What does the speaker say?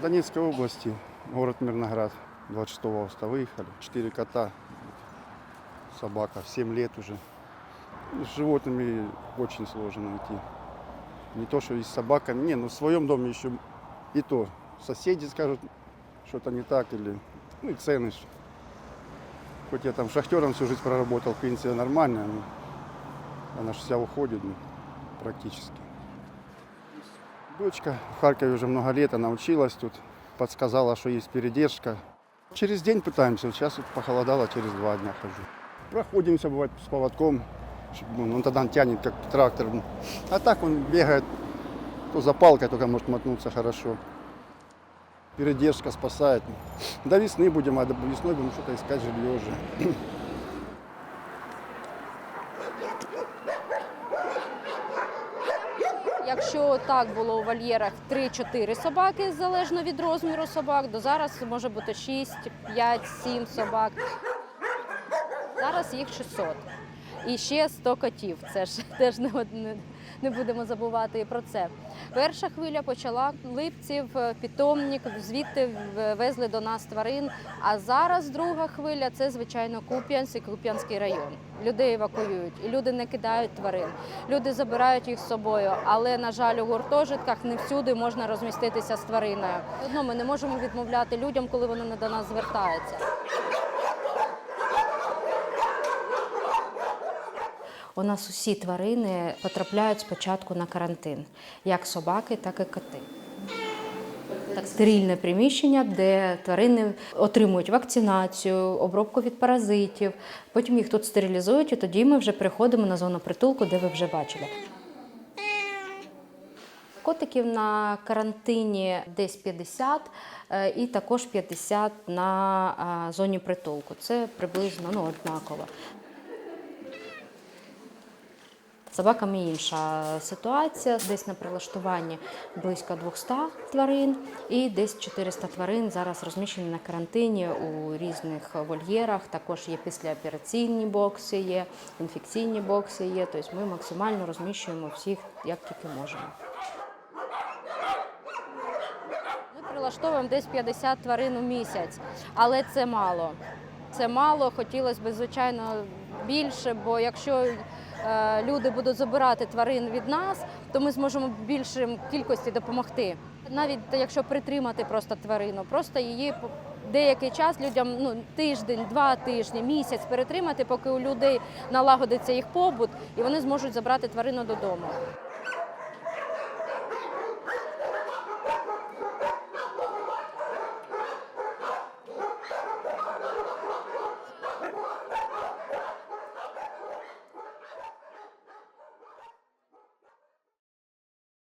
Донецкой области, город Мирноград, 26 августа выехали. Четыре кота, собака, 7 лет уже. С животными очень сложно найти. Не то, что и с собаками, не, ну в своем доме еще и то. Соседи скажут, что-то не так, или, ну и цены. Хоть я там шахтером всю жизнь проработал, пенсия нормальная, но она же вся уходит ну, практически. Дочка в Харькове уже много лет, она училась тут, подсказала, что есть передержка. Через день пытаемся, сейчас вот похолодало, через два дня хожу. Проходимся, бывает, с поводком, ну, он тогда тянет, как трактор. А так он бегает, то за палкой только может мотнуться хорошо. Передержка спасает. До весны будем, а до весной будем что-то искать жилье уже. Якщо так було у вольєрах 3-4 собаки, залежно від розміру собак, то зараз може бути 6, 5, 7 собак. Зараз їх 600. І ще 100 котів. Це ж теж не, од- не, будемо забувати і про це. Перша хвиля почала липців, е, питомник, звідти везли до нас тварин. А зараз друга хвиля це звичайно Куп'янськ і Куп'янський район. Людей евакуюють, і люди не кидають тварин. Люди забирають їх з собою, але на жаль, у гуртожитках не всюди можна розміститися з твариною. Одно ми не можемо відмовляти людям, коли вони не до нас звертаються. У нас усі тварини потрапляють спочатку на карантин, як собаки, так і коти. Так, стерильне приміщення, де тварини отримують вакцинацію, обробку від паразитів. Потім їх тут стерилізують, і тоді ми вже переходимо на зону притулку, де ви вже бачили. Котиків на карантині десь 50 е, і також 50 на зоні притулку. Це приблизно ну, однаково. Собаками інша ситуація. Десь на прилаштуванні близько 200 тварин, і десь 400 тварин зараз розміщені на карантині у різних вольєрах. Також є післяопераційні бокси, є інфекційні бокси. Є. Тобто ми максимально розміщуємо всіх як тільки можемо. Ми прилаштовуємо десь 50 тварин у місяць, але це мало. Це мало, хотілося б, звичайно, більше, бо якщо люди будуть забирати тварин від нас, то ми зможемо більшим кількості допомогти. Навіть якщо притримати просто тварину, просто її деякий час людям ну тиждень, два тижні, місяць перетримати, поки у людей налагодиться їх побут, і вони зможуть забрати тварину додому.